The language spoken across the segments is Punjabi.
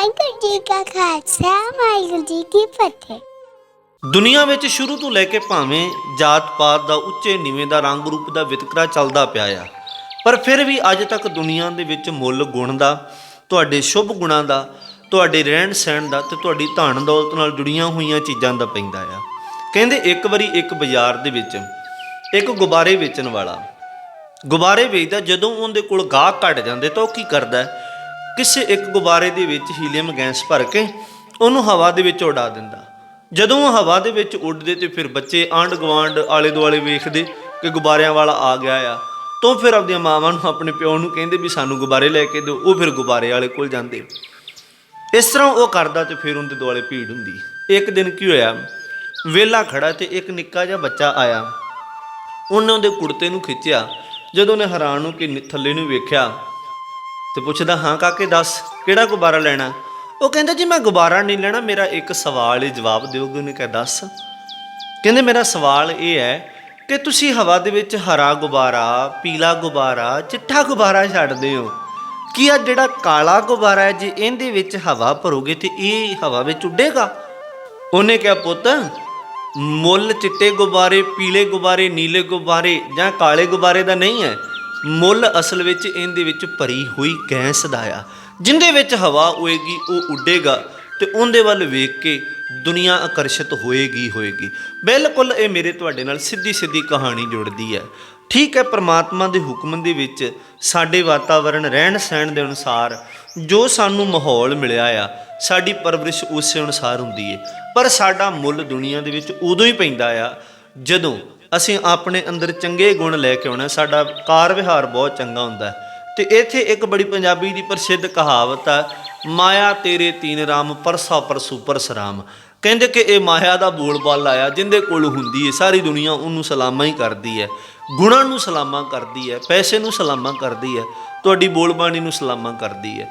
ਵਾਹਿਗੁਰੂ ਜੀ ਕਾ ਖਾਲਸਾ, ਵਾਹਿਗੁਰੂ ਜੀ ਕੀ ਫਤਿਹ। ਦੁਨੀਆ ਵਿੱਚ ਸ਼ੁਰੂ ਤੋਂ ਲੈ ਕੇ ਭਾਵੇਂ ਜਾਤ ਪਾਤ ਦਾ ਉੱਚੇ ਨੀਵੇਂ ਦਾ ਰੰਗ ਰੂਪ ਦਾ ਵਿਤਕਰਾ ਚੱਲਦਾ ਪਿਆ ਆ, ਪਰ ਫਿਰ ਵੀ ਅੱਜ ਤੱਕ ਦੁਨੀਆ ਦੇ ਵਿੱਚ ਮੁੱਲ ਗੁਣ ਦਾ, ਤੁਹਾਡੇ ਸ਼ੁਭ ਗੁਣਾਂ ਦਾ, ਤੁਹਾਡੇ ਰਹਿਣ ਸਹਿਣ ਦਾ ਤੇ ਤੁਹਾਡੀ ਧਨ ਦੌਲਤ ਨਾਲ ਜੁੜੀਆਂ ਹੋਈਆਂ ਚੀਜ਼ਾਂ ਦਾ ਪੈਂਦਾ ਆ। ਕਹਿੰਦੇ ਇੱਕ ਵਾਰੀ ਇੱਕ ਬਾਜ਼ਾਰ ਦੇ ਵਿੱਚ, ਇੱਕ ਗੁਬਾਰੇ ਵੇਚਣ ਵਾਲਾ, ਗੁਬਾਰੇ ਵੇਚਦਾ ਜਦੋਂ ਉਹਦੇ ਕੋਲ ਗਾਹਕ ਘਟ ਜਾਂਦੇ ਤਾਂ ਉਹ ਕੀ ਕਰਦਾ? ਕਿਸੇ ਇੱਕ ਗੁਬਾਰੇ ਦੇ ਵਿੱਚ ਹੀਲੀਅਮ ਗੈਸ ਭਰ ਕੇ ਉਹਨੂੰ ਹਵਾ ਦੇ ਵਿੱਚ ਉਡਾ ਦਿੰਦਾ। ਜਦੋਂ ਉਹ ਹਵਾ ਦੇ ਵਿੱਚ ਉੱਡਦੇ ਤੇ ਫਿਰ ਬੱਚੇ ਆਂਢ ਗੁਆਂਢ ਆਲੇ ਦੁਆਲੇ ਵੇਖਦੇ ਕਿ ਗੁਬਾਰਿਆਂ ਵਾਲਾ ਆ ਗਿਆ ਆ, ਤਾਂ ਫਿਰ ਆਪਣੀਆਂ ਮਾਵਾਂ ਨੂੰ, ਆਪਣੇ ਪਿਓ ਨੂੰ ਕਹਿੰਦੇ ਵੀ ਸਾਨੂੰ ਗੁਬਾਰੇ ਲੈ ਕੇ ਦਿਓ, ਉਹ ਫਿਰ ਗੁਬਾਰੇ ਵਾਲੇ ਕੋਲ ਜਾਂਦੇ। ਇਸ ਤਰ੍ਹਾਂ ਉਹ ਕਰਦਾ ਤੇ ਫਿਰ ਉਹਦੇ ਦੁਆਲੇ ਭੀੜ ਹੁੰਦੀ। ਇੱਕ ਦਿਨ ਕੀ ਹੋਇਆ? ਵੇਲਾ ਖੜਾ ਤੇ ਇੱਕ ਨਿੱਕਾ ਜਿਹਾ ਬੱਚਾ ਆਇਆ। ਉਹਨੇ ਉਹਦੇ ਕੁੜਤੇ ਨੂੰ ਖਿੱਚਿਆ। ਜਦੋਂ ਉਹਨੇ ਹੈਰਾਨ ਹੋ ਕੇ ਥੱਲੇ ਨੂੰ ਵੇਖਿਆ ਤੇ ਪੁੱਛਦਾ, ਹਾਂ ਕਾਕੇ, ਦੱਸ, ਕਿਹੜਾ ਗੁਬਾਰਾ ਲੈਣਾ? ਉਹ ਕਹਿੰਦਾ, ਜੀ ਮੈਂ ਗੁਬਾਰਾ ਨਹੀਂ ਲੈਣਾ, ਮੇਰਾ ਇੱਕ ਸਵਾਲ ਹੀ ਜਵਾਬ ਦਿਓਗੇ ਉਹਨੇ ਕਿਹਾ, ਦੱਸ। ਕਹਿੰਦੇ, ਮੇਰਾ ਸਵਾਲ ਇਹ ਹੈ ਕਿ ਤੁਸੀਂ ਹਵਾ ਦੇ ਵਿੱਚ ਹਰਾ ਗੁਬਾਰਾ, ਪੀਲਾ ਗੁਬਾਰਾ ਚਿੱਟਾ ਗੁਬਾਰਾ ਛੱਡਦੇ ਹੋ। ਕੀ ਆ ਜਿਹੜਾ ਕਾਲਾ ਗੁਬਾਰਾ ਹੈ, ਜੇ ਇਹਦੇ ਵਿੱਚ ਹਵਾ ਭਰੋਗੇ ਤੇ ਇਹ ਹਵਾ ਵਿੱਚ ਉੱਡੇਗਾ? ਉਹਨੇ ਕਿਹਾ, ਪੁੱਤ, ਮੁੱਲ ਚਿੱਟੇ ਗੁਬਾਰੇ, ਪੀਲੇ ਗੁਬਾਰੇ, ਨੀਲੇ ਗੁਬਾਰੇ ਜਾਂ ਕਾਲੇ ਗੁਬਾਰੇ ਦਾ ਨਹੀਂ ਹੈ। ਮੁੱਲ ਅਸਲ ਵਿੱਚ ਇਹਦੇ ਵਿੱਚ ਭਰੀ ਹੋਈ ਗੈਸ ਦਾ ਆ। ਜਿੰਦੇ ਵਿੱਚ ਹਵਾ ਹੋਏਗੀ, ਉਹ ਉੱਡੇਗਾ ਤੇ ਉਹਦੇ ਵੱਲ ਵੇਖ ਕੇ ਦੁਨੀਆ ਆਕਰਸ਼ਿਤ ਹੋਏਗੀ ਹੋਏਗੀ। ਬਿਲਕੁਲ ਇਹ ਮੇਰੇ ਤੁਹਾਡੇ ਨਾਲ ਸਿੱਧੀ ਸਿੱਧੀ ਕਹਾਣੀ ਜੁੜਦੀ ਹੈ। ਠੀਕ ਹੈ, ਪ੍ਰਮਾਤਮਾ ਦੇ ਹੁਕਮ ਦੇ ਵਿੱਚ ਸਾਡੇ ਵਾਤਾਵਰਣ ਰਹਿਣ ਸਹਿਣ ਦੇ ਅਨੁਸਾਰ ਜੋ ਸਾਨੂੰ ਮਾਹੌਲ ਮਿਲਿਆ ਆ, ਸਾਡੀ ਪਰਵਰਿਸ਼ ਉਸੇ ਅਨੁਸਾਰ ਹੁੰਦੀ ਹੈ ਪਰ ਸਾਡਾ ਮੁੱਲ ਦੁਨੀਆ ਦੇ ਵਿੱਚ ਉਦੋਂ ਹੀ ਪੈਂਦਾ ਆ, ਜਦੋਂ ਅਸੀਂ ਆਪਣੇ ਅੰਦਰ ਚੰਗੇ ਗੁਣ ਲੈ ਕੇ ਆਉਣਾ, ਸਾਡਾ ਕਾਰ ਵਿਹਾਰ ਬਹੁਤ ਚੰਗਾ ਹੁੰਦਾ ਹੈ। ਤੇ ਇੱਥੇ ਇੱਕ ਬੜੀ ਪੰਜਾਬੀ ਦੀ ਪ੍ਰਸਿੱਧ ਕਹਾਵਤ ਹੈ, ਮਾਇਆ ਤੇਰੇ ਤੀਨ ਰਾਮ, ਪਰਸਾ ਪਰਸੂ ਪਰਸਰਾਮ ਕਹਿੰਦੇ ਕਿ ਇਹ ਮਾਇਆ ਦਾ ਬੋਲਬਾਲ ਆਇਆ ਜਿੰਦੇ ਕੋਲ ਹੁੰਦੀ ਹੈ ਸਾਰੀ ਦੁਨੀਆ ਉਹਨੂੰ ਸਲਾਮਾਂ ਹੀ ਕਰਦੀ ਹੈ ਗੁਣਾਂ ਨੂੰ ਸਲਾਮਾਂ ਕਰਦੀ ਹੈ ਪੈਸੇ ਨੂੰ ਸਲਾਮਾਂ ਕਰਦੀ ਹੈ ਤੁਹਾਡੀ ਬੋਲਬਾਣੀ ਨੂੰ ਸਲਾਮਾਂ ਕਰਦੀ ਹੈ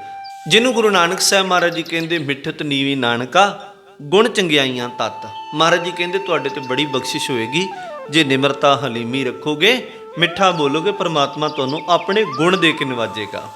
ਜਿਹਨੂੰ ਗੁਰੂ ਨਾਨਕ ਸਾਹਿਬ ਮਹਾਰਾਜ ਜੀ ਕਹਿੰਦੇ, ਮਿੱਠਤ ਨੀਵੀਂ ਨਾਨਕਾ, ਗੁਣ ਚੰਗਿਆਈਆਂ ਤਤ। ਮਹਾਰਾਜ ਜੀ ਕਹਿੰਦੇ, ਤੁਹਾਡੇ ਤੇ ਬੜੀ ਬਖਸ਼ਿਸ਼ ਹੋਏਗੀ ਜੇ ਨਿਮਰਤਾ ਹਲੀਮੀ ਰੱਖੋਗੇ ਮਿੱਠਾ ਬੋਲੋਗੇ ਪਰਮਾਤਮਾ ਤੁਹਾਨੂੰ ਆਪਣੇ ਗੁਣ ਦੇ ਕੇ ਨਿਵਾਜੇਗਾ।